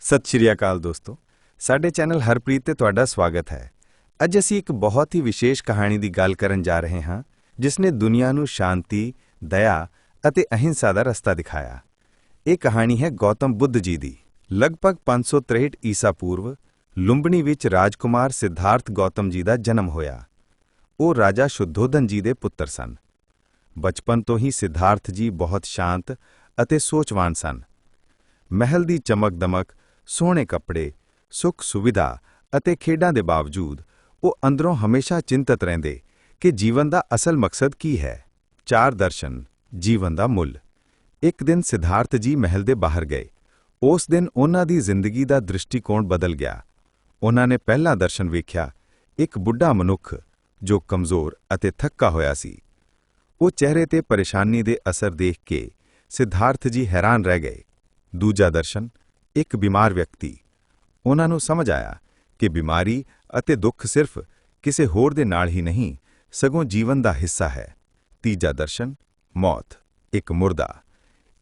ਸਤਿ ਸ਼੍ਰੀ ਅਕਾਲ ਦੋਸਤੋ। ਸਾਡੇ ਚੈਨਲ ਹਰਪ੍ਰੀਤ ਤੇ ਤੁਹਾਡਾ ਸਵਾਗਤ ਹੈ। ਅੱਜ ਅਸੀਂ ਇੱਕ ਬਹੁਤ ਹੀ ਵਿਸ਼ੇਸ਼ ਕਹਾਣੀ ਦੀ ਗੱਲ ਕਰਨ ਜਾ ਰਹੇ ਹਾਂ ਜਿਸ ਨੇ ਦੁਨੀਆ ਨੂੰ ਸ਼ਾਂਤੀ, ਦਇਆ ਅਤੇ ਅਹਿੰਸਾ ਦਾ ਰਸਤਾ ਦਿਖਾਇਆ। ਇਹ ਕਹਾਣੀ ਹੈ ਗੌਤਮ ਬੁੱਧ ਜੀ ਦੀ। ਲਗਭਗ 563 ਈਸਾ ਪੂਰਵ ਲੁੰਬਣੀ ਵਿੱਚ ਰਾਜਕੁਮਾਰ ਸਿਧਾਰਥ ਗੌਤਮ ਜੀ ਦਾ ਜਨਮ ਹੋਇਆ। ਉਹ ਰਾਜਾ ਸ਼ੁੱਧੋਧਨ ਜੀ ਦੇ ਪੁੱਤਰ ਸਨ। ਬਚਪਨ ਤੋਂ ਹੀ ਸਿਧਾਰਥ ਜੀ ਬਹੁਤ ਸ਼ਾਂਤ ਅਤੇ ਸੋਚਵਾਨ ਸਨ। ਮਹਿਲ ਦੀ ਚਮਕ-ਦਮਕ ਸੋਹਣੇ ਕੱਪੜੇ, ਸੁੱਖ ਸੁਵਿਧਾ ਅਤੇ ਖੇਡਾਂ ਦੇ ਬਾਵਜੂਦ ਉਹ ਅੰਦਰੋਂ ਹਮੇਸ਼ਾ ਚਿੰਤਤ ਰਹਿੰਦੇ ਕਿ ਜੀਵਨ ਦਾ ਅਸਲ ਮਕਸਦ ਕੀ ਹੈ। ਚਾਰ ਦਰਸ਼ਨ, ਜੀਵਨ ਦਾ ਮੁੱਲ। ਇੱਕ ਦਿਨ ਸਿਧਾਰਥ ਜੀ ਮਹਿਲ ਦੇ ਬਾਹਰ ਗਏ। ਉਸ ਦਿਨ ਉਹਨਾਂ ਦੀ ਜ਼ਿੰਦਗੀ ਦਾ ਦ੍ਰਿਸ਼ਟੀਕੋਣ ਬਦਲ ਗਿਆ। ਉਹਨਾਂ ਨੇ ਪਹਿਲਾ ਦਰਸ਼ਨ ਵੇਖਿਆ ਇੱਕ ਬੁੱਢਾ ਮਨੁੱਖ ਜੋ ਕਮਜ਼ੋਰ ਅਤੇ ਥੱਕਾ ਹੋਇਆ ਸੀ। ਉਹ ਚਿਹਰੇ ਤੇ ਪਰੇਸ਼ਾਨੀ ਦੇ ਅਸਰ ਦੇਖ ਕੇ ਸਿਧਾਰਥ ਜੀ ਹੈਰਾਨ ਰਹਿ ਗਏ। ਦੂਜਾ ਦਰਸ਼ਨ ਇੱਕ ਬਿਮਾਰ ਵਿਅਕਤੀ। ਉਹਨਾਂ ਨੂੰ ਸਮਝ ਆਇਆ ਕਿ ਬਿਮਾਰੀ ਅਤੇ ਦੁੱਖ ਸਿਰਫ ਕਿਸੇ ਹੋਰ ਦੇ ਨਾਲ ਹੀ ਨਹੀਂ, ਸਗੋਂ ਜੀਵਨ ਦਾ ਹਿੱਸਾ ਹੈ। ਤੀਜਾ ਦਰਸ਼ਨ, ਮੌਤ। ਇੱਕ ਮੁਰਦਾ।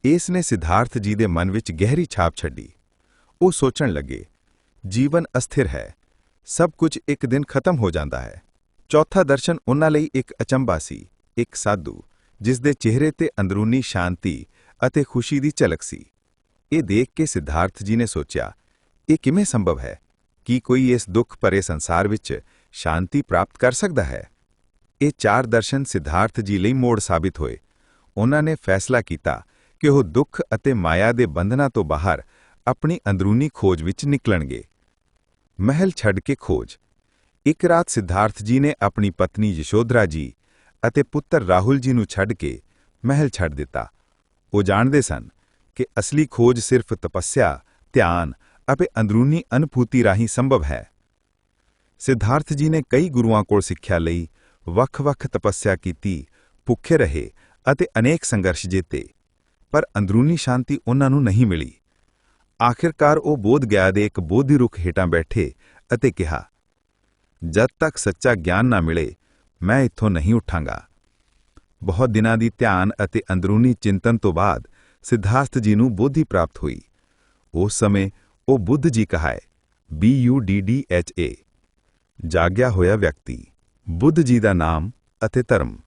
ਇਸ ਨੇ ਸਿਧਾਰਥ ਜੀ ਦੇ ਮਨ ਵਿੱਚ ਗਹਿਰੀ ਛਾਪ ਛੱਡੀ। ਉਹ ਸੋਚਣ ਲੱਗੇ, ਜੀਵਨ ਅਸਥਿਰ ਹੈ। ਸਭ ਕੁਝ ਇੱਕ ਦਿਨ ਖਤਮ ਹੋ ਜਾਂਦਾ ਹੈ। ਚੌਥਾ ਦਰਸ਼ਨ ਉਹਨਾਂ ਲਈ ਇੱਕ ਅਚੰਬਾ ਸੀ, ਇੱਕ ਸਾਧੂ, ਜਿਸ ਦੇ ਚਿਹਰੇ ਤੇ ਅੰਦਰੂਨੀ ਸ਼ਾਂਤੀ ਅਤੇ ਖੁਸ਼ੀ ਦੀ ਝਲਕ ਸੀ। ਇਹ ਦੇਖ ਕੇ ਸਿਧਾਰਥ ਜੀ ਨੇ ਸੋਚਿਆ, ਇਹ ਕਿਵੇਂ ਸੰਭਵ ਹੈ ਕੀ ਕੋਈ ਇਸ ਦੁੱਖ ਭਰੇ ਸੰਸਾਰ ਵਿੱਚ ਸ਼ਾਂਤੀ ਪ੍ਰਾਪਤ ਕਰ ਸਕਦਾ ਹੈ? ਇਹ ਚਾਰ ਦਰਸ਼ਨ ਸਿਧਾਰਥ ਜੀ ਲਈ ਮੋੜ ਸਾਬਿਤ ਹੋਏ। ਉਹਨਾਂ ਨੇ ਫੈਸਲਾ ਕੀਤਾ ਕਿ ਉਹ ਦੁੱਖ ਅਤੇ ਮਾਇਆ ਦੇ ਬੰਧਨਾਂ ਤੋਂ ਬਾਹਰ ਆਪਣੀ ਅੰਦਰੂਨੀ ਖੋਜ ਵਿੱਚ ਨਿਕਲਣਗੇ। ਮਹਿਲ ਛੱਡ ਕੇ ਖੋਜ। ਇੱਕ ਰਾਤ ਸਿਧਾਰਥ ਜੀ ਨੇ ਆਪਣੀ ਪਤਨੀ ਯਸ਼ੋਧਰਾ ਜੀ ਅਤੇ ਪੁੱਤਰ ਰਾਹੁਲ ਜੀ ਨੂੰ ਛੱਡ ਕੇ ਮਹਿਲ ਛੱਡ ਦਿੱਤਾ। ਉਹ ਜਾਣਦੇ ਸਨ ਕਿ ਅਸਲੀ ਖੋਜ ਸਿਰਫ ਤਪੱਸਿਆ, ਧਿਆਨ ਅਤੇ ਅੰਦਰੂਨੀ ਅਨੁਭੂਤੀ ਰਾਹੀਂ ਸੰਭਵ ਹੈ। ਸਿਧਾਰਥ ਜੀ ਨੇ ਕਈ ਗੁਰੂਆਂ ਕੋਲ ਸਿੱਖਿਆ ਲਈ ਵੱਖ-ਵੱਖ ਤਪੱਸਿਆ ਕੀਤੀ, ਭੁੱਖੇ ਰਹੇ ਅਤੇ ਅਨੇਕ ਸੰਘਰਸ਼ ਜਿੱਤੇ, ਪਰ ਅੰਦਰੂਨੀ ਸ਼ਾਂਤੀ ਉਹਨਾਂ ਨੂੰ ਨਹੀਂ ਮਿਲੀ। ਆਖਿਰਕਾਰ ਉਹ ਬੋਧ ਗਿਆ ਦੇ ਇੱਕ ਬੋਧੀ ਰੁੱਖ ਹੇਠਾਂ ਬੈਠੇ ਅਤੇ ਕਿਹਾ, ਜਦ ਤੱਕ ਸੱਚਾ ਗਿਆਨ ਨਾ ਮਿਲੇ, ਮੈਂ ਇੱਥੋਂ ਨਹੀਂ ਉੱਠਾਂਗਾ। ਬਹੁਤ ਦਿਨਾਂ ਦੀ ਧਿਆਨ ਅਤੇ ਅੰਦਰੂਨੀ ਚਿੰਤਨ ਤੋਂ ਬਾਅਦ ਸਿਧਾਰਥ ਜੀ ਨੂੰ ਬੋਧੀ ਪ੍ਰਾਪਤ ਹੋਈ। ਉਸ ਸਮੇਂ ਉਹ Buddh ji ਕਹਾਏ B U D D H A ਜਾਗਿਆ ਹੋਇਆ ਵਿਅਕਤੀ, ਬੁੱਧ ਜੀ ਦਾ ਨਾਮ ਅਤੇ ਧਰਮ।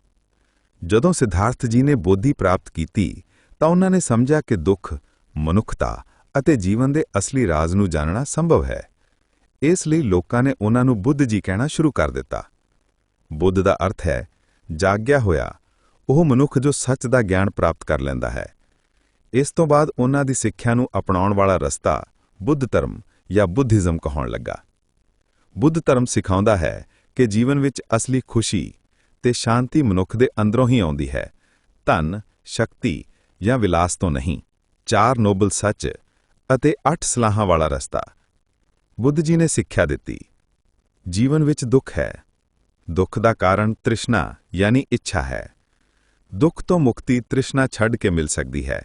ਜਦੋਂ ਸਿਧਾਰਥ ਜੀ ਨੇ ਬੋਧੀ ਪ੍ਰਾਪਤ ਕੀਤੀ, ਤਾਂ ਉਹਨਾਂ ਨੇ ਸਮਝਿਆ ਕਿ ਦੁੱਖ, ਮਨੁੱਖਤਾ ਅਤੇ ਜੀਵਨ ਦੇ ਅਸਲੀ ਰਾਜ਼ ਨੂੰ ਜਾਣਨਾ ਸੰਭਵ ਹੈ। ਇਸ ਲਈ ਲੋਕਾਂ ਨੇ ਉਹਨਾਂ ਨੂੰ ਬੁੱਧ ਜੀ ਕਹਿਣਾ ਸ਼ੁਰੂ ਕਰ ਦਿੱਤਾ। ਬੁੱਧ ਦਾ ਅਰਥ ਹੈ, ਜਾਗਿਆ ਹੋਇਆ, ਉਹ ਮਨੁੱਖ ਜੋ ਸੱਚ ਦਾ ਗਿਆਨ ਪ੍ਰਾਪਤ ਕਰ ਲੈਂਦਾ ਹੈ। ਇਸ ਤੋਂ ਬਾਅਦ ਉਹਨਾਂ ਦੀ ਸਿੱਖਿਆ ਨੂੰ ਅਪਣਾਉਣ ਵਾਲਾ ਰਸਤਾ ਬੁੱਧ ਧਰਮ ਜਾਂ ਬੁੱਧਿਜ਼ਮ ਕਹਾਉਣ ਲੱਗਾ। ਬੁੱਧ ਧਰਮ ਸਿਖਾਉਂਦਾ ਹੈ ਕਿ ਜੀਵਨ ਵਿੱਚ ਅਸਲੀ ਖੁਸ਼ੀ ਤੇ ਸ਼ਾਂਤੀ ਮਨੁੱਖ ਦੇ ਅੰਦਰੋਂ ਹੀ ਆਉਂਦੀ ਹੈ। ਧਨ, ਸ਼ਕਤੀ ਜਾਂ ਵਿਲਾਸ ਤੋਂ ਨਹੀਂ, ਚਾਰ ਨੋਬਲ ਸੱਚ ਅਤੇ ਅੱਠ ਸਲਾਹਾਂ ਵਾਲਾ ਰਸਤਾ। ਬੁੱਧ ਜੀ ਨੇ ਸਿੱਖਿਆ ਦਿੱਤੀ। ਜੀਵਨ ਵਿੱਚ ਦੁੱਖ ਹੈ। ਦੁੱਖ ਦਾ ਕਾਰਨ ਤ੍ਰਿਸ਼ਨਾ, ਯਾਨੀ ਇੱਛਾ ਹੈ। ਦੁੱਖ ਤੋਂ ਮੁਕਤੀ ਤ੍ਰਿਸ਼ਨਾ ਛੱਡ ਕੇ ਮਿਲ ਸਕਦੀ ਹੈ।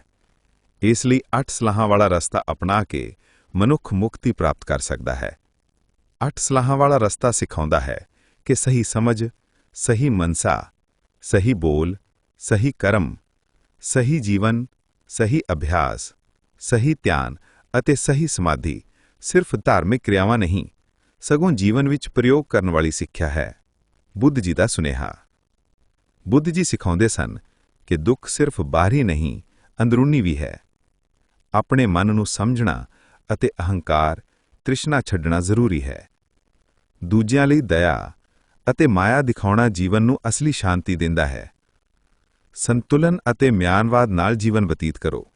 ਇਸ ਲਈ ਅੱਠ ਸਲਾਹਾਂ ਵਾਲਾ ਰਸਤਾ ਅਪਣਾ ਕੇ ਮਨੁੱਖ ਮੁਕਤੀ ਪ੍ਰਾਪਤ ਕਰ ਸਕਦਾ ਹੈ। ਅੱਠ ਸਲਾਹਾਂ ਵਾਲਾ ਰਸਤਾ ਸਿਖਾਉਂਦਾ ਹੈ ਕਿ ਸਹੀ ਸਮਝ, ਸਹੀ ਮਨਸਾ, ਸਹੀ ਬੋਲ, ਸਹੀ ਕਰਮ, ਸਹੀ ਜੀਵਨ, ਸਹੀ ਅਭਿਆਸ, ਸਹੀ ਧਿਆਨ ਅਤੇ ਸਹੀ ਸਮਾਧੀ ਸਿਰਫ ਧਾਰਮਿਕ ਕਿਰਿਆਵਾਂ ਨਹੀਂ, ਸਗੋਂ ਜੀਵਨ ਵਿੱਚ ਪ੍ਰਯੋਗ ਕਰਨ ਵਾਲੀ ਸਿੱਖਿਆ ਹੈ। ਬੁੱਧ ਜੀ ਦਾ ਸੁਨੇਹਾ। ਬੁੱਧ ਜੀ ਸਿਖਾਉਂਦੇ ਸਨ ਕਿ ਦੁੱਖ ਸਿਰਫ ਬਾਹਰੀ ਨਹੀਂ, ਅੰਦਰੂਨੀ ਵੀ ਹੈ। ਆਪਣੇ ਮਨ ਨੂੰ ਸਮਝਣਾ ਅਤੇ ਅਹੰਕਾਰ ਤ੍ਰਿਸ਼ਨਾ ਛੱਡਣਾ ਜ਼ਰੂਰੀ ਹੈ। ਦੂਜਿਆਂ ਲਈ ਦਇਆ ਅਤੇ ਮਾਇਆ ਦਿਖਾਉਣਾ ਜੀਵਨ ਨੂੰ ਅਸਲੀ ਸ਼ਾਂਤੀ ਦਿੰਦਾ ਹੈ। ਸੰਤੁਲਨ ਅਤੇ ਮਿਆਨਵਾਦ ਨਾਲ ਜੀਵਨ ਬਤੀਤ ਕਰੋ।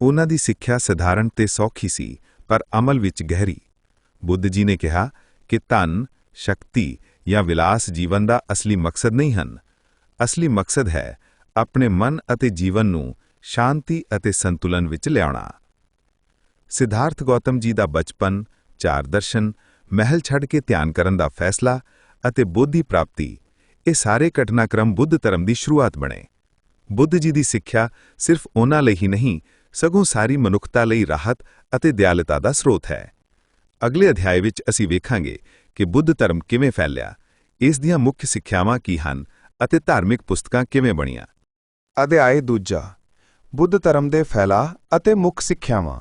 ਉਹਨਾਂ ਦੀ ਸਿੱਖਿਆ ਸਧਾਰਨ ਤੇ ਸੌਖੀ ਸੀ, ਪਰ ਅਮਲ ਵਿੱਚ ਗਹਿਰੀ। ਬੁੱਧ ਜੀ ਨੇ ਕਿਹਾ ਕਿ ਧਨ, ਸ਼ਕਤੀ ਜਾਂ ਵਿਲਾਸ ਜੀਵਨ ਦਾ ਅਸਲੀ ਮਕਸਦ ਨਹੀਂ ਹਨ। ਅਸਲੀ ਮਕਸਦ ਹੈ ਆਪਣੇ ਮਨ ਅਤੇ ਜੀਵਨ ਨੂੰ ਸ਼ਾਂਤੀ ਅਤੇ ਸੰਤੁਲਨ ਵਿੱਚ ਲਿਆਉਣਾ। ਸਿਧਾਰਥ ਗੌਤਮ ਜੀ ਦਾ ਬਚਪਨ, ਚਾਰ ਦਰਸ਼ਨ, ਮਹਿਲ ਛੱਡ ਕੇ ਧਿਆਨ ਕਰਨ ਦਾ ਫੈਸਲਾ ਅਤੇ ਬੋਧੀ ਪ੍ਰਾਪਤੀ, ਇਹ ਸਾਰੇ ਘਟਨਾਕ੍ਰਮ ਬੁੱਧ ਧਰਮ ਦੀ ਸ਼ੁਰੂਆਤ ਬਣੇ। ਬੁੱਧ ਜੀ ਦੀ ਸਿੱਖਿਆ ਸਿਰਫ ਉਹਨਾਂ ਲਈ ਹੀ ਨਹੀਂ, ਸਗੋਂ ਸਾਰੀ ਮਨੁੱਖਤਾ ਲਈ ਰਾਹਤ ਅਤੇ ਦਿਆਲਤਾ ਦਾ ਸਰੋਤ ਹੈ। ਅਗਲੇ ਅਧਿਆਏ ਵਿੱਚ ਅਸੀਂ ਵੇਖਾਂਗੇ ਕਿ ਬੁੱਧ ਧਰਮ ਕਿਵੇਂ ਫੈਲਿਆ, ਇਸ ਦੀਆਂ ਮੁੱਖ ਸਿੱਖਿਆਵਾਂ ਕੀ ਹਨ ਅਤੇ ਧਾਰਮਿਕ ਪੁਸਤਕਾਂ ਕਿਵੇਂ ਬਣੀਆਂ। ਅਧਿਆਏ ਦੂਜਾ ਬੁੱਧ ਧਰਮ ਦੇ ਫੈਲਾਅ ਅਤੇ ਮੁੱਖ ਸਿੱਖਿਆਵਾਂ।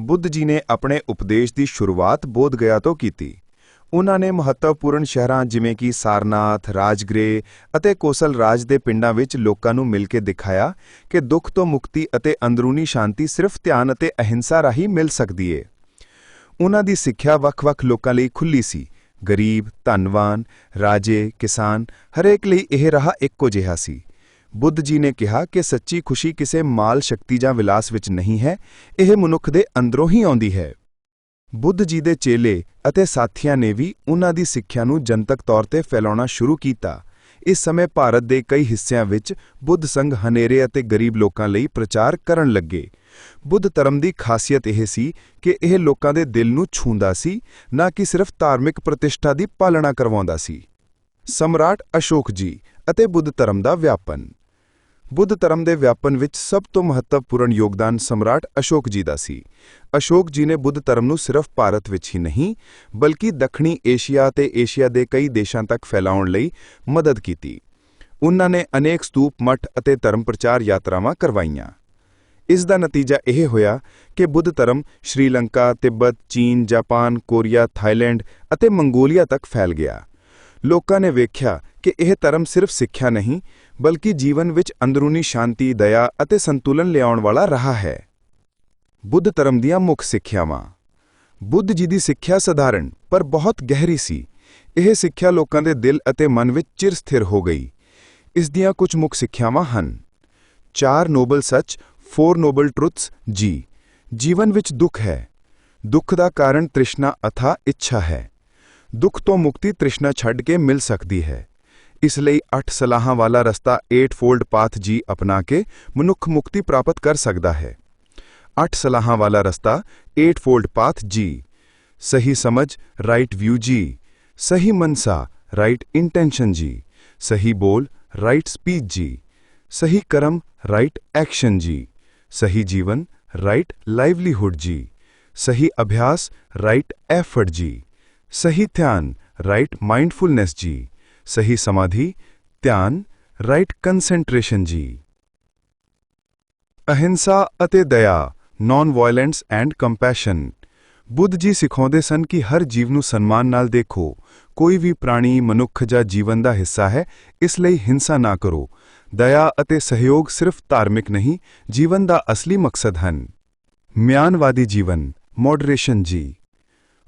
ਬੁੱਧ ਜੀ ਨੇ ਆਪਣੇ ਉਪਦੇਸ਼ ਦੀ ਸ਼ੁਰੂਆਤ ਬੋਧ ਗਿਆ ਤੋਂ ਕੀਤੀ। ਉਹਨਾਂ ਨੇ ਮਹੱਤਵਪੂਰਨ ਸ਼ਹਿਰਾਂ ਜਿਵੇਂ ਕਿ ਸਾਰਨਾਥ ਰਾਜਗ੍ਰੇ ਅਤੇ ਕੋਸਲ ਰਾਜ ਦੇ ਪਿੰਡਾਂ ਵਿੱਚ ਲੋਕਾਂ ਨੂੰ ਮਿਲ ਕੇ ਦਿਖਾਇਆ ਕਿ ਦੁੱਖ ਤੋਂ ਮੁਕਤੀ ਅਤੇ ਅੰਦਰੂਨੀ ਸ਼ਾਂਤੀ ਸਿਰਫ ਧਿਆਨ ਅਤੇ ਅਹਿੰਸਾ ਰਾਹੀਂ ਮਿਲ ਸਕਦੀ ਏ। ਉਹਨਾਂ ਦੀ ਸਿੱਖਿਆ ਵੱਖ-ਵੱਖ ਲੋਕਾਂ ਲਈ ਖੁੱਲੀ ਸੀ। ਗਰੀਬ, ਧਨਵਾਨ, ਰਾਜੇ, ਕਿਸਾਨ, ਹਰੇਕ ਲਈ ਇਹ ਰਾਹ ਇੱਕੋ ਜਿਹਾ ਸੀ। ਬੁੱਧ ਜੀ ਨੇ ਕਿਹਾ ਕਿ ਸੱਚੀ ਖੁਸ਼ੀ ਕਿਸੇ ਮਾਲ ਸ਼ਕਤੀ ਜਾਂ ਵਿਲਾਸ ਵਿੱਚ ਨਹੀਂ ਹੈ, ਇਹ ਮਨੁੱਖ ਦੇ ਅੰਦਰੋਂ ਹੀ ਆਉਂਦੀ ਹੈ। ਬੁੱਧ ਜੀ ਦੇ ਚੇਲੇ ਅਤੇ ਸਾਥੀਆਂ ਨੇ ਵੀ ਉਹਨਾਂ ਦੀ ਸਿੱਖਿਆ ਨੂੰ ਜਨਤਕ ਤੌਰ ਤੇ ਫੈਲਾਉਣਾ ਸ਼ੁਰੂ ਕੀਤਾ। ਇਸ ਸਮੇਂ ਭਾਰਤ ਦੇ ਕਈ ਹਿੱਸਿਆਂ ਵਿੱਚ ਬੁੱਧ ਸੰਘ ਹਨੇਰੇ ਅਤੇ ਗਰੀਬ ਲੋਕਾਂ ਲਈ ਪ੍ਰਚਾਰ ਕਰਨ ਲੱਗੇ। ਬੁੱਧ ਧਰਮ ਦੀ ਖਾਸੀਅਤ ਇਹ ਸੀ ਕਿ ਇਹ ਲੋਕਾਂ ਦੇ ਦਿਲ ਨੂੰ ਛੂੰਦਾ ਸੀ, ਨਾ ਕਿ ਸਿਰਫ ਧਾਰਮਿਕ ਪ੍ਰਤਿਸ਼ਠਾ ਦੀ ਪਾਲਣਾ ਕਰਵਾਉਂਦਾ ਸੀ। ਸਮਰਾਟ ਅਸ਼ੋਕ ਜੀ ਅਤੇ ਬੁੱਧ ਧਰਮ ਦਾ ਵਿਆਪਨ ਬੁੱਧ ਧਰਮ ਦੇ ਵਿਆਪਨ ਵਿੱਚ ਸਭ ਤੋਂ ਮਹੱਤਵਪੂਰਨ ਯੋਗਦਾਨ ਸਮਰਾਟ ਅਸ਼ੋਕ ਜੀ ਦਾ ਸੀ। ਅਸ਼ੋਕ ਜੀ ਨੇ ਬੁੱਧ ਧਰਮ ਨੂੰ ਸਿਰਫ ਭਾਰਤ ਵਿੱਚ ਹੀ ਨਹੀਂ, ਬਲਕਿ ਦੱਖਣੀ ਏਸ਼ੀਆ ਤੇ ਏਸ਼ੀਆ ਦੇ ਕਈ ਦੇਸ਼ਾਂ ਤੱਕ ਫੈਲਾਉਣ ਲਈ ਮਦਦ ਕੀਤੀ। ਉਹਨਾਂ ਨੇ ਅਨੇਕ ਸਤੂਪ, ਮਠ ਅਤੇ ਧਰਮ ਪ੍ਰਚਾਰ ਯਾਤਰਾਵਾਂ ਕਰਵਾਈਆਂ। ਇਸ ਦਾ ਨਤੀਜਾ ਇਹ ਹੋਇਆ ਕਿ ਬੁੱਧ ਧਰਮ ਸ਼੍ਰੀਲੰਕਾ, ਤਿੱਬਤ, ਚੀਨ, ਜਾਪਾਨ, ਕੋਰੀਆ, ਥਾਈਲੈਂਡ ਅਤੇ ਮੰਗੋਲੀਆ ਤੱਕ ਫੈਲ ਗਿਆ। ਲੋਕਾਂ ਨੇ ਵੇਖਿਆ ਕਿ ਇਹ ਧਰਮ ਸਿਰਫ ਸਿੱਖਿਆ ਨਹੀਂ, ਬਲਕਿ ਜੀਵਨ ਵਿੱਚ ਅੰਦਰੂਨੀ ਸ਼ਾਂਤੀ, ਦਇਆ ਅਤੇ ਸੰਤੁਲਨ ਲਿਆਉਣ ਵਾਲਾ ਰਾਹ ਹੈ। ਬੁੱਧ ਧਰਮ ਦੀਆਂ ਮੁੱਖ ਸਿੱਖਿਆਵਾਂ। ਬੁੱਧ ਜੀ ਦੀ ਸਿੱਖਿਆ ਸਧਾਰਨ, ਪਰ ਬਹੁਤ ਗਹਿਰੀ ਸੀ। ਇਹ ਸਿੱਖਿਆ ਲੋਕਾਂ ਦੇ ਦਿਲ ਅਤੇ ਮਨ ਵਿੱਚ ਚਿਰ ਸਥਿਰ ਹੋ ਗਈ। ਇਸ ਦੀਆਂ ਕੁਝ ਮੁੱਖ ਸਿੱਖਿਆਵਾਂ ਹਨ। ਚਾਰ ਨੋਬਲ ਸੱਚ, ਫੋਰ ਨੋਬਲ ਟਰੁੱਥਸ, ਜੀ। ਜੀਵਨ ਵਿੱਚ ਦੁੱਖ ਹੈ। ਦੁੱਖ ਦਾ ਕਾਰਨ ਤ੍ਰਿਸ਼ਨਾ ਅਥਾ ਇੱਛਾ ਹੈ। ਦੁੱਖ ਤੋਂ ਮੁਕਤੀ ਤ੍ਰਿਸ਼ਨਾ ਛੱਡ ਕੇ ਮਿਲ ਸਕਦੀ ਹੈ। ਇਸ ਲਈ ਅੱਠ ਸਲਾਹਾਂ ਵਾਲਾ ਰਸਤਾ 8 ਫੋਲਡ ਪਾਥ ਜੀ ਅਪਣਾ ਕੇ ਮਨੁੱਖ ਮੁਕਤੀ ਪ੍ਰਾਪਤ ਕਰ ਸਕਦਾ ਹੈ ਅੱਠ ਸਲਾਹਾਂ ਵਾਲਾ ਰਸਤਾ 8 ਫੋਲਡ ਪਾਥ ਜੀ ਸਹੀ ਸਮਝ ਰਾਈਟ ਵਿਊ ਜੀ ਸਹੀ ਮਨਸਾ ਰਾਈਟ ਇੰਟੈਂਸ਼ਨ ਜੀ ਸਹੀ ਬੋਲ ਰਾਈਟ ਸਪੀਚ ਜੀ ਸਹੀ ਕਰਮ ਰਾਈਟ ਐਕਸ਼ਨ ਜੀ ਸਹੀ ਜੀਵਨ ਰਾਈਟ ਲਾਈਵਲੀਹੁਡ ਜੀ ਸਹੀ ਅਭਿਆਸ ਰਾਈਟ ਐਫਰਟ ਜੀ ਸਹੀ ਧਿਆਨ ਰਾਈਟ ਮਾਈਂਡਫੁਲਨੈਸ ਜੀ ਸਹੀ ਸਮਾਧੀ ਧਿਆਨ ਰਾਈਟ ਕਨਸੈਂਟ੍ਰੇਸ਼ਨ ਜੀ ਅਹਿੰਸਾ ਅਤੇ ਦਇਆ non violence and compassion Buddha ji ਸਿਖਾਉਂਦੇ ਸਨ ਕਿ ਹਰ ਜੀਵ ਨੂੰ ਸਨਮਾਨ ਨਾਲ ਦੇਖੋ ਕੋਈ ਵੀ ਪ੍ਰਾਣੀ ਮਨੁੱਖ ਜਾਂ ਜੀਵਨ ਦਾ ਹਿੱਸਾ ਹੈ ਇਸ ਲਈ ਹਿੰਸਾ ਨਾ ਕਰੋ ਦਇਆ ਅਤੇ ਸਹਿਯੋਗ ਸਿਰਫ ਧਾਰਮਿਕ ਨਹੀਂ ਜੀਵਨ ਦਾ ਅਸਲੀ ਮਕਸਦ ਹਨ ਮਿਆਨਵਾਦੀ ਜੀਵਨ ਮੋਡਰੇਸ਼ਨ ਜੀ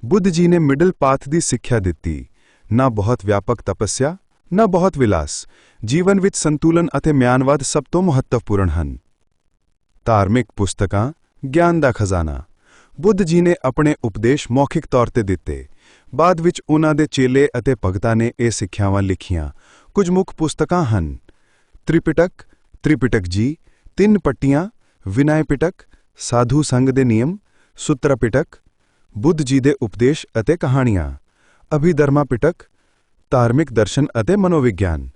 ਬੁੱਧ ਜੀ ਨੇ ਮਿਡਲ ਪਾਥ ਦੀ ਸਿੱਖਿਆ ਦਿੱਤੀ ਨਾ ਬਹੁਤ ਵਿਆਪਕ ਤਪੱਸਿਆ, ਨਾ ਬਹੁਤ ਵਿਲਾਸ, ਜੀਵਨ ਵਿੱਚ ਸੰਤੁਲਨ ਅਤੇ ਮਿਆਨਵਾਦ ਸਭ ਤੋਂ ਮਹੱਤਵਪੂਰਨ ਹਨ। ਧਾਰਮਿਕ ਪੁਸਤਕਾਂ, ਗਿਆਨ ਦਾ ਖਜ਼ਾਨਾ। ਬੁੱਧ ਜੀ ਨੇ ਆਪਣੇ ਉਪਦੇਸ਼ ਮੌਖਿਕ ਤੌਰ ਤੇ ਦਿੱਤੇ। ਬਾਅਦ ਵਿੱਚ ਉਹਨਾਂ ਦੇ ਚੇਲੇ ਅਤੇ ਭਗਤਾਂ ਨੇ ਇਹ ਸਿੱਖਿਆਵਾਂ ਲਿਖੀਆਂ। ਕੁਝ ਮੁੱਖ ਪੁਸਤਕਾਂ ਹਨ। ਤ੍ਰਿਪਿਟਕ ਤ੍ਰਿਪਿਟਕ ਜੀ, ਤਿੰਨ ਪੱਟੀਆਂ, ਵਿਨੈ ਪਿਟਕ, ਸਾਧੂ ਸੰਗ ਦੇ ਨਿਯਮ ਸੁਤਰਾ ਪਿਟਕ ਬੁੱਧ ਜੀ ਦੇ ਉਪਦੇਸ਼ ਅਤੇ ਕਹਾਣੀਆਂ। ਅਭਿਧਰਮਾ ਪਿਟਕ ਧਾਰਮਿਕ ਦਰਸ਼ਨ ਅਤੇ ਮਨੋਵਿਗਿਆਨ।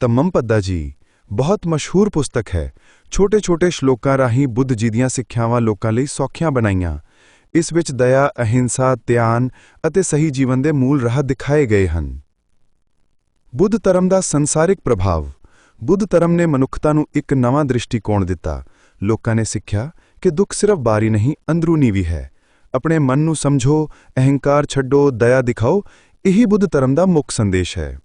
ਤਮਮ ਪੱਦਾ ਜੀ, ਬਹੁਤ ਮਸ਼ਹੂਰ ਪੁਸਤਕ ਹੈ। ਛੋਟੇ-ਛੋਟੇ ਸ਼ਲੋਕਾਂ ਰਾਹੀਂ ਬੁੱਧ ਜੀ ਦੀਆਂ ਸਿੱਖਿਆਵਾਂ ਲੋਕਾਂ ਲਈ ਸੌਖੀਆਂ ਬਣਾਈਆਂ। ਇਸ ਵਿੱਚ ਦਇਆ, ਅਹਿੰਸਾ, ਧਿਆਨ ਅਤੇ ਸਹੀ ਜੀਵਨ ਦੇ ਮੂਲ ਰਾਹ ਦਿਖਾਏ ਗਏ ਹਨ। ਬੁੱਧ ਧਰਮ ਦਾ ਸੰਸਾਰਿਕ ਪ੍ਰਭਾਵ। ਬੁੱਧ ਧਰਮ ਨੇ ਮਨੁੱਖਤਾ ਨੂੰ ਇੱਕ ਨਵਾਂ ਦ੍ਰਿਸ਼ਟੀਕੋਣ ਦਿੱਤਾ। ਲੋਕਾਂ ਨੇ ਸਿੱਖਿਆ ਕਿ ਦੁੱਖ ਸਿਰਫ ਬਾਹਰੀ ਨਹੀਂ, ਅੰਦਰੂਨੀ ਵੀ ਹੈ। ਆਪਣੇ ਮਨ ਨੂੰ ਸਮਝੋ, ਅਹੰਕਾਰ ਛੱਡੋ, ਦਇਆ ਦਿਖਾਓ, ਇਹੀ ਬੁੱਧ ਧਰਮ ਦਾ ਮੁੱਖ ਸੰਦੇਸ਼ ਹੈ।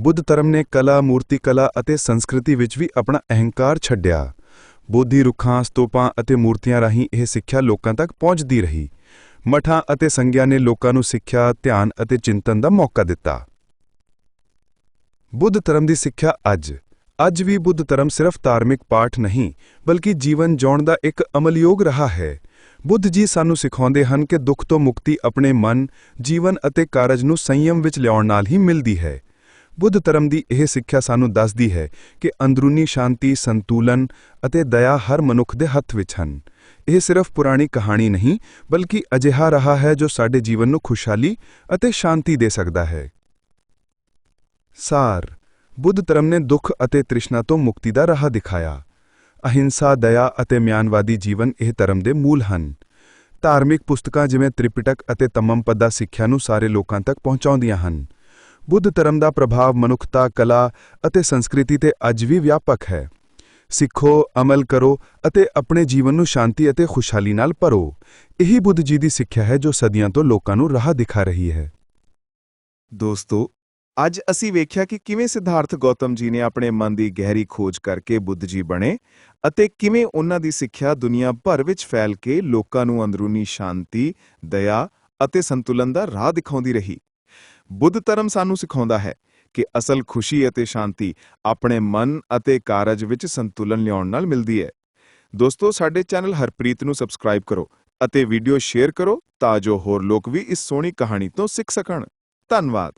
ਬੁੱਧ ਧਰਮ ਨੇ ਕਲਾ, ਮੂਰਤੀ ਕਲਾ ਅਤੇ ਸੰਸਕ੍ਰਿਤੀ ਵਿੱਚ ਵੀ ਆਪਣਾ ਅਹੰਕਾਰ ਛੱਡਿਆ। ਬੋਧੀ ਰੁੱਖਾਂ, ਸਤੂਪਾਂ ਅਤੇ ਮੂਰਤੀਆਂ ਰਾਹੀਂ ਇਹ ਸਿੱਖਿਆ ਲੋਕਾਂ ਤੱਕ ਪਹੁੰਚਦੀ ਰਹੀ। ਮਠਾਂ ਅਤੇ ਸੰਗਿਆ ਨੇ ਲੋਕਾਂ ਨੂੰ ਸਿੱਖਿਆ, ਧਿਆਨ ਅਤੇ ਚਿੰਤਨ ਦਾ ਮੌਕਾ ਦਿੱਤਾ। ਬੁੱਧ ਧਰਮ ਦੀ ਸਿੱਖਿਆ ਅੱਜ। ਅੱਜ ਵੀ ਬੁੱਧ ਧਰਮ ਸਿਰਫ ਧਾਰਮਿਕ ਪਾਠ ਨਹੀਂ, ਬਲਕਿ ਜੀਵਨ ਜਿਉਣ ਦਾ ਇੱਕ ਅਮਲਯੋਗ ਰਹਾ ਹੈ। ਬੁੱਧ ਜੀ ਸਾਨੂੰ ਸਿਖਾਉਂਦੇ ਹਨ ਕਿ ਦੁੱਖ ਤੋਂ ਮੁਕਤੀ ਆਪਣੇ ਮਨ, ਜੀਵਨ ਅਤੇ ਕਾਰਜ ਨੂੰ ਸੰਯਮ ਵਿੱਚ ਲਿਆਉਣ ਨਾਲ ਹੀ ਮਿਲਦੀ ਹੈ। ਬੁੱਧ ਧਰਮ ਦੀ ਇਹ ਸਿੱਖਿਆ ਸਾਨੂੰ ਦੱਸਦੀ ਹੈ ਕਿ ਅੰਦਰੂਨੀ ਸ਼ਾਂਤੀ, ਸੰਤੁਲਨ ਅਤੇ ਦਇਆ ਹਰ ਮਨੁੱਖ ਦੇ ਹੱਥ ਵਿੱਚ ਹਨ। ਇਹ ਸਿਰਫ ਪੁਰਾਣੀ ਕਹਾਣੀ ਨਹੀਂ, ਬਲਕਿ ਅਜਿਹਾ ਰਹਾ ਹੈ ਜੋ ਸਾਡੇ ਜੀਵਨ ਨੂੰ ਖੁਸ਼ਹਾਲੀ ਅਤੇ ਸ਼ਾਂਤੀ ਦੇ ਸਕਦਾ ਹੈ। ਸਾਰ, ਬੁੱਧ ਧਰਮ ਨੇ ਦੁੱਖ ਅਤੇ ਤ੍ਰਿਸ਼ਨਾ ਤੋਂ ਮੁਕਤੀ ਦਾ ਰਾਹ ਦਿਖਾਇਆ। ਅਹਿੰਸਾ, ਦਇਆ ਅਤੇ ਮਿਆਨਵਾਦੀ ਜੀਵਨ ਇਹ ਧਰਮ ਦੇ ਮੂਲ ਹਨ। ਧਾਰਮਿਕ ਪੁਸਤਕਾਂ ਜਿਵੇਂ ਤ੍ਰਿਪਿਟਕ ਅਤੇ ਤਮਮ ਸਿੱਖਿਆ ਨੂੰ ਸਾਰੇ ਲੋਕਾਂ ਤੱਕ ਪਹੁੰਚਾਉਂਦੀਆਂ ਹਨ। ਬੁੱਧ ਧਰਮ ਦਾ ਪ੍ਰਭਾਵ ਮਨੁੱਖਤਾ, ਕਲਾ ਅਤੇ ਸੰਸਕ੍ਰਿਤੀ ਤੇ ਅੱਜ ਵੀ ਵਿਆਪਕ ਹੈ। ਸਿੱਖੋ, ਅਮਲ ਕਰੋ ਅਤੇ ਆਪਣੇ ਜੀਵਨ ਨੂੰ ਸ਼ਾਂਤੀ ਅਤੇ ਖੁਸ਼ਹਾਲੀ ਨਾਲ ਭਰੋ। ਇਹੀ ਬੁੱਧ ਜੀ ਦੀ ਸਿੱਖਿਆ ਹੈ ਜੋ ਸਦੀਆਂ ਤੋਂ ਲੋਕਾਂ ਨੂੰ ਰਾਹ ਦਿਖਾ ਰਹੀ ਹੈ। ਦੋਸਤੋ ਅੱਜ ਅਸੀਂ ਵੇਖਿਆ ਕਿ ਕਿਵੇਂ ਸਿਧਾਰਥ ਗੌਤਮ ਜੀ ਨੇ ਆਪਣੇ ਮਨ ਦੀ ਗਹਿਰੀ ਖੋਜ ਕਰਕੇ ਬੁੱਧ ਜੀ ਬਣੇ ਅਤੇ ਕਿਵੇਂ ਉਹਨਾਂ ਦੀ ਸਿੱਖਿਆ ਦੁਨੀਆ ਭਰ ਵਿੱਚ ਫੈਲ ਕੇ ਲੋਕਾਂ ਨੂੰ ਅੰਦਰੂਨੀ ਸ਼ਾਂਤੀ, ਦਇਆ ਅਤੇ ਸੰਤੁਲਨ ਦਾ ਰਾਹ ਦਿਖਾਉਂਦੀ ਰਹੀ। ਬੁੱਧ ਧਰਮ ਸਾਨੂੰ ਸਿਖਾਉਂਦਾ ਹੈ ਕਿ ਅਸਲ ਖੁਸ਼ੀ ਅਤੇ ਸ਼ਾਂਤੀ ਆਪਣੇ ਮਨ ਅਤੇ ਕਾਰਜ ਵਿੱਚ ਸੰਤੁਲਨ ਲਿਆਉਣ ਨਾਲ ਮਿਲਦੀ ਹੈ। ਦੋਸਤੋ ਸਾਡੇ ਚੈਨਲ ਹਰਪ੍ਰੀਤ ਨੂੰ ਸਬਸਕ੍ਰਾਈਬ ਕਰੋ ਅਤੇ ਵੀਡੀਓ ਸ਼ੇਅਰ ਕਰੋ ਤਾਂ ਜੋ ਹੋਰ ਲੋਕ ਵੀ ਇਸ ਸੋਹਣੀ ਕਹਾਣੀ ਤੋਂ ਸਿੱਖ ਸਕਣ। ਧੰਨਵਾਦ।